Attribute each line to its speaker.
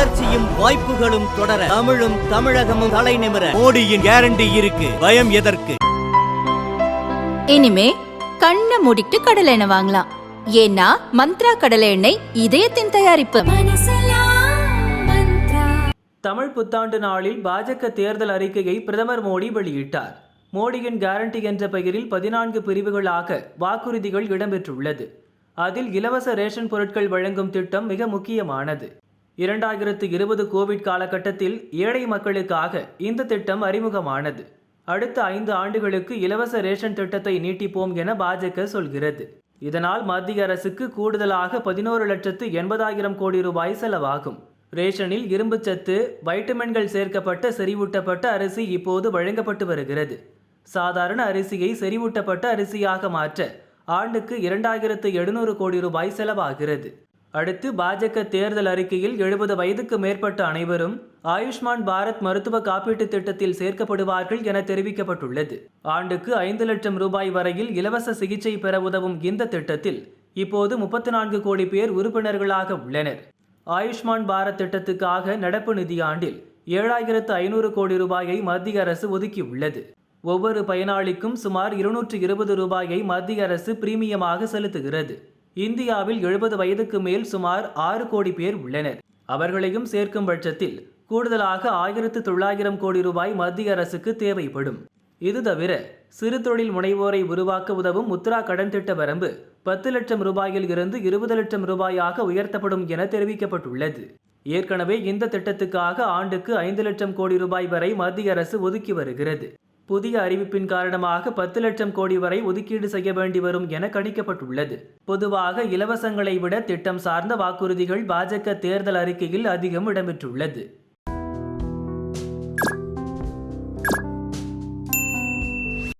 Speaker 1: வளர்ச்சியும் வாய்ப்புகளும் தொடர தமிழும் தமிழகமும் தலை நிமிர மோடியின் கேரண்டி இருக்கு. பயம் எதற்கு?
Speaker 2: இனிமே கண்ணை மூடிட்டு கடலை எண்ணெய் வாங்கலாம். ஏன்னா மந்த்ரா கடலை எண்ணெய் இதயத்தின் தயாரிப்பு.
Speaker 3: தமிழ் புத்தாண்டு நாளில் பாஜக தேர்தல் அறிக்கையை பிரதமர் மோடி வெளியிட்டார். மோடியின் கேரண்டி என்ற பெயரில் பதினான்கு பிரிவுகளாக வாக்குறுதிகள் இடம்பெற்றுள்ளது. அதில் இலவச ரேஷன் பொருட்கள் வழங்கும் திட்டம் மிக முக்கியமானது. இரண்டாயிரத்து இருபது கோவிட் காலகட்டத்தில் ஏழை மக்களுக்காக இந்த திட்டம் அறிமுகமானது. அடுத்த ஐந்து ஆண்டுகளுக்கு இலவச ரேஷன் திட்டத்தை நீட்டிப்போம் என பாஜக சொல்கிறது. இதனால் மத்திய அரசுக்கு கூடுதலாக பதினோரு லட்சத்து எண்பதாயிரம் கோடி ரூபாய் செலவாகும். ரேஷனில் இரும்புச்சத்து வைட்டமின்கள் சேர்க்கப்பட்ட செறிவூட்டப்பட்ட அரிசி இப்போது வழங்கப்பட்டு வருகிறது. சாதாரண அரிசியை செறிவூட்டப்பட்ட அரிசியாக மாற்ற ஆண்டுக்கு இரண்டாயிரத்து எழுநூறு கோடி ரூபாய் செலவாகிறது. அடுத்து பாஜக தேர்தல் அறிக்கையில் எழுபது வயதுக்கு மேற்பட்ட அனைவரும் ஆயுஷ்மான் பாரத் மருத்துவ காப்பீட்டுத் திட்டத்தில் சேர்க்கப்படுவார்கள் என தெரிவிக்கப்பட்டுள்ளது. ஆண்டுக்கு ஐந்து லட்சம் ரூபாய் வரையில் இலவச சிகிச்சை பெற உதவும் இந்த திட்டத்தில் இப்போது முப்பத்தி நான்கு கோடி பேர் உறுப்பினர்களாக உள்ளனர். ஆயுஷ்மான் பாரத் திட்டத்துக்காக நடப்பு நிதியாண்டில் ஏழாயிரத்து ஐநூறு கோடி ரூபாயை மத்திய அரசு ஒதுக்கியுள்ளது. ஒவ்வொரு பயனாளிக்கும் சுமார் இருநூற்று இருபது ரூபாயை மத்திய அரசு பிரீமியமாக செலுத்துகிறது. இந்தியாவில் எழுபது வயதுக்கு மேல் சுமார் ஆறு கோடி பேர் உள்ளனர். அவர்களையும் சேர்க்கும் பட்சத்தில் கூடுதலாக ஆயிரத்து தொள்ளாயிரம் கோடி ரூபாய் மத்திய அரசுக்கு தேவைப்படும். இது தவிர சிறு தொழில் முனைவோரை உருவாக்க உதவும் முத்ரா கடன் திட்ட வரம்பு பத்து லட்சம் ரூபாயில் இருந்து இருபது லட்சம் ரூபாயாக உயர்த்தப்படும் என தெரிவிக்கப்பட்டுள்ளது. ஏற்கனவே இந்த திட்டத்துக்காக ஆண்டுக்கு ஐந்து லட்சம் கோடி ரூபாய் வரை மத்திய அரசு ஒதுக்கி வருகிறது. புதிய அறிவிப்பின் காரணமாக பத்து லட்சம் கோடி வரை ஒதுக்கீடு செய்ய வேண்டி வரும் என கணிக்கப்பட்டுள்ளது. பொதுவாக இலவசங்களை விட திட்டம் சார்ந்த வாக்குறுதிகள் பாஜக தேர்தல் அறிக்கையில் அதிகம் இடம்பெற்றுள்ளது.